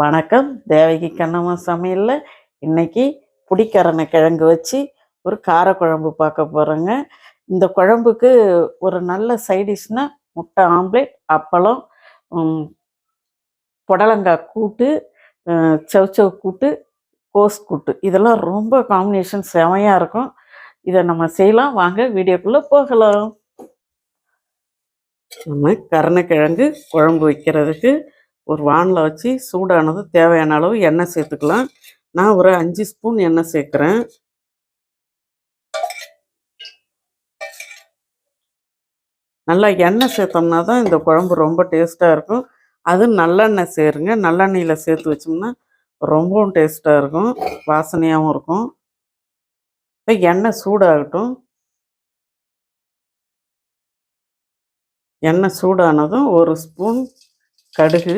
வணக்கம். தேவகி கண்ணம்மா சமையலில் இன்னைக்கு புடிக்கரணை கிழங்கு வச்சு ஒரு காரக்குழம்பு பார்க்க போகிறோங்க இந்த குழம்புக்கு ஒரு நல்ல சைடிஷ்னா முட்டை ஆம்லேட் அப்பளம் புடலங்காய் கூட்டு சவுச்சவு கூட்டு கோஸ் கூட்டு. இதெல்லாம் ரொம்ப காம்பினேஷன் செமையாக இருக்கும். இதை நம்ம செய்யலாம். வாங்க வீடியோக்குள்ளே போகலாம். நம்ம கருணக்கிழங்கு குழம்பு வைக்கிறதுக்கு ஒரு வானில் வச்சு சூடானது தேவையான அளவு எண்ணெய் சேர்த்துக்கலாம். நான் ஒரு அஞ்சு ஸ்பூன் எண்ணெய் சேர்க்குறேன். நல்லா எண்ணெய் சேர்த்தோம்னா தான் இந்த குழம்பு ரொம்ப டேஸ்ட்டாக இருக்கும். அது நல்லெண்ணெய் சேருங்க. நல்லெண்ணெயில் சேர்த்து வச்சோம்னா ரொம்பவும் டேஸ்ட்டாக இருக்கும். வாசனையாகவும் இருக்கும். இப்போ எண்ணெய் சூடாகட்டும். எண்ணெய் சூடானதும் ஒரு ஸ்பூன் கடுகு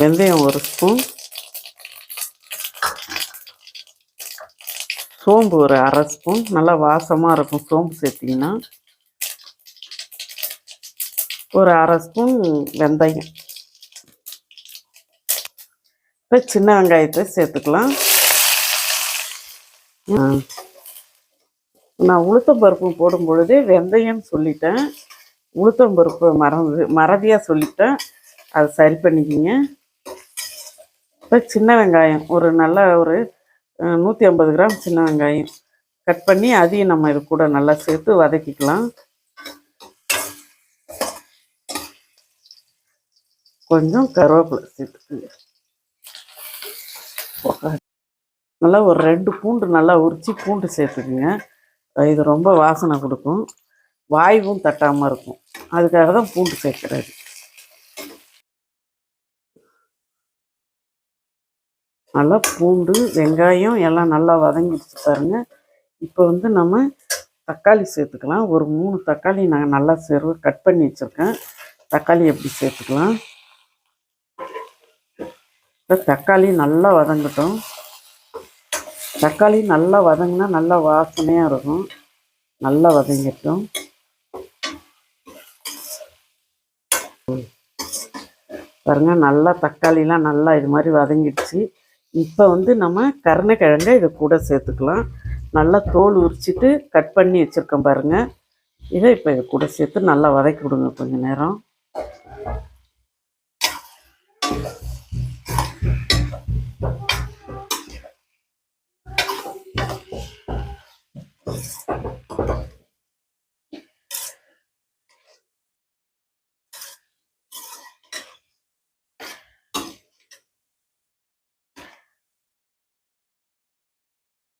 வெந்தயம் ஒரு ஸ்பூன் சோம்பு ஒரு அரை ஸ்பூன் நல்லா வாசமாக இருக்கும் சோம்பு சேர்த்திங்கன்னா. ஒரு அரை ஸ்பூன் வெந்தயம். இப்போ சின்ன வெங்காயத்தை சேர்த்துக்கலாம். நான் உளுத்தம்பருப்பு போடும் பொழுதே வெந்தயம்னு சொல்லிட்டேன். உளுத்தம் பருப்பு மறந்து மறதியாக சொல்லிட்டேன். அது சரி பண்ணிக்கிங்க. இப்போ சின்ன வெங்காயம் ஒரு நல்ல ஒரு நூற்றி ஐம்பது கிராம் சின்ன வெங்காயம் கட் பண்ணி அதையும் நம்ம இது கூட நல்லா சேர்த்து வதக்கிக்கலாம். கொஞ்சம் கருவேப்பிலை சேர்த்துக்குங்க. நல்லா ஒரு ரெண்டு பூண்டு நல்லா உரித்து பூண்டு சேர்த்துக்குங்க. இது ரொம்ப வாசனை கொடுக்கும். வாய்வும் தட்டாமல் இருக்கும். அதுக்காக தான் பூண்டு சேர்க்குறது. நல்லா பூண்டு வெங்காயம் எல்லாம் நல்லா வதங்கிடுச்சு பாருங்க. இப்போ வந்து நம்ம தக்காளி சேர்த்துக்கலாம். ஒரு மூணு தக்காளி நான் நல்லா சேர்வு கட் பண்ணி வச்சுருக்கேன். தக்காளி எப்படி சேர்த்துக்கலாம்? இப்போ தக்காளி நல்லா வதங்கட்டும். தக்காளி நல்லா வதங்கினா நல்லா வாசனையாக இருக்கும். நல்லா வதங்கட்டும். பாருங்கள் நல்லா தக்காளிலாம் நல்லா இது மாதிரி வதங்கிடுச்சு. இப்போ வந்து நம்ம கருணைக்கிழங்க இதை கூட சேர்த்துக்கலாம். நல்லா தோல் உரிச்சிட்டு கட் பண்ணி வச்சுருக்கோம் பாருங்கள் இதை இப்போ இது கூட சேர்த்து நல்லா வதக்கி விடுங்க கொஞ்சம் நேரம்.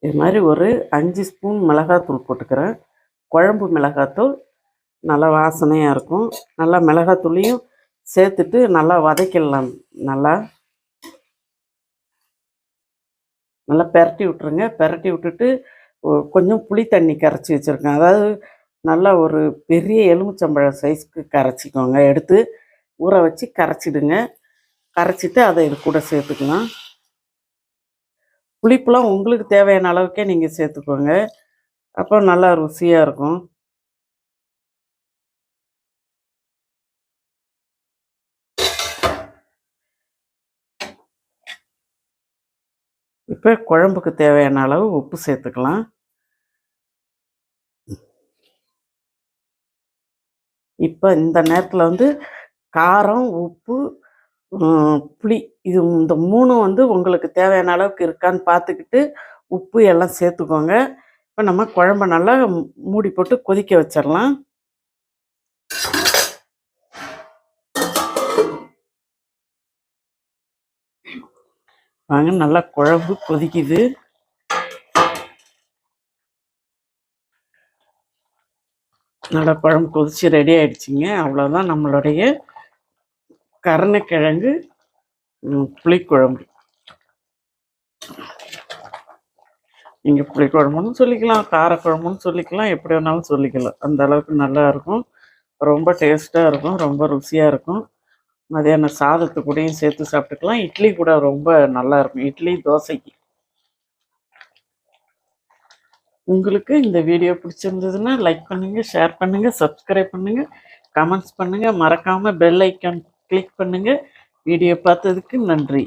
இது மாதிரி ஒரு அஞ்சு ஸ்பூன் மிளகாத்தூள் போட்டுக்கிறேன். குழம்பு மிளகாத்தூள் நல்லா வாசனையாக இருக்கும். நல்லா மிளகாத்தூளையும் சேர்த்துட்டு நல்லா வதக்கிடலாம். நல்லா. நல்லா பெரட்டி விட்ருங்க பெரட்டி விட்டுட்டு கொஞ்சம் புளி தண்ணி கரைச்சி வச்சுருக்கேன். அதாவது நல்லா ஒரு பெரிய எலுமிச்சம்பழம் சைஸ்க்கு கரைச்சிக்கோங்க. எடுத்து ஊற வச்சு கரைச்சிடுங்க. கரைச்சிட்டு அதை இது கூட சேர்த்துக்கலாம். புளிப்புலாம் உங்களுக்கு தேவையான அளவுக்கே நீங்கள் சேர்த்துக்கோங்க. அப்போ நல்லா ருசியாக இருக்கும். இப்போ குழம்புக்கு தேவையான அளவு உப்பு சேர்த்துக்கலாம். இப்போ இந்த நேரத்தில் வந்து காரம் உப்பு புளி. இது இந்த மூணும் வந்து உங்களுக்கு தேவையான அளவுக்கு இருக்கான்னு பார்த்துக்கிட்டு உப்பு எல்லாம் சேர்த்துக்கோங்க. இப்போ நம்ம குழம்ப நல்லா மூடி போட்டு கொதிக்க வச்சிடலாம். வாங்க நல்லா குழம்பு கொதிக்குது. நல்லா குழம்பு கொதிச்சு ரெடி ஆயிடுச்சுங்க. அவ்வளோதான் நம்மளுடைய கருணைக்கிழங்கு புளிக்குழம்பு. நீங்கள் புளிக்குழம்புன்னு சொல்லிக்கலாம் காரக்குழம்புன்னு சொல்லிக்கலாம் எப்படி வேணாலும் சொல்லிக்கலாம். அந்த அளவுக்கு நல்லா இருக்கும். ரொம்ப டேஸ்ட்டாக இருக்கும் ரொம்ப ருசியாக இருக்கும். மதியான சாதத்து கூடயும் சேர்த்து சாப்பிட்டுக்கலாம். இட்லி கூட ரொம்ப நல்லா இருக்கும். இட்லி தோசைக்கு உங்களுக்கு இந்த வீடியோ பிடிச்சிருந்ததுன்னா லைக் பண்ணுங்கள் ஷேர் பண்ணுங்கள் சப்ஸ்கிரைப் பண்ணுங்கள் கமெண்ட்ஸ் பண்ணுங்கள் மறக்காமல் பெல் ஐக்கான் கிளிக் பண்ணுங்கள் வீடியோ பார்த்ததுக்கு நன்றி.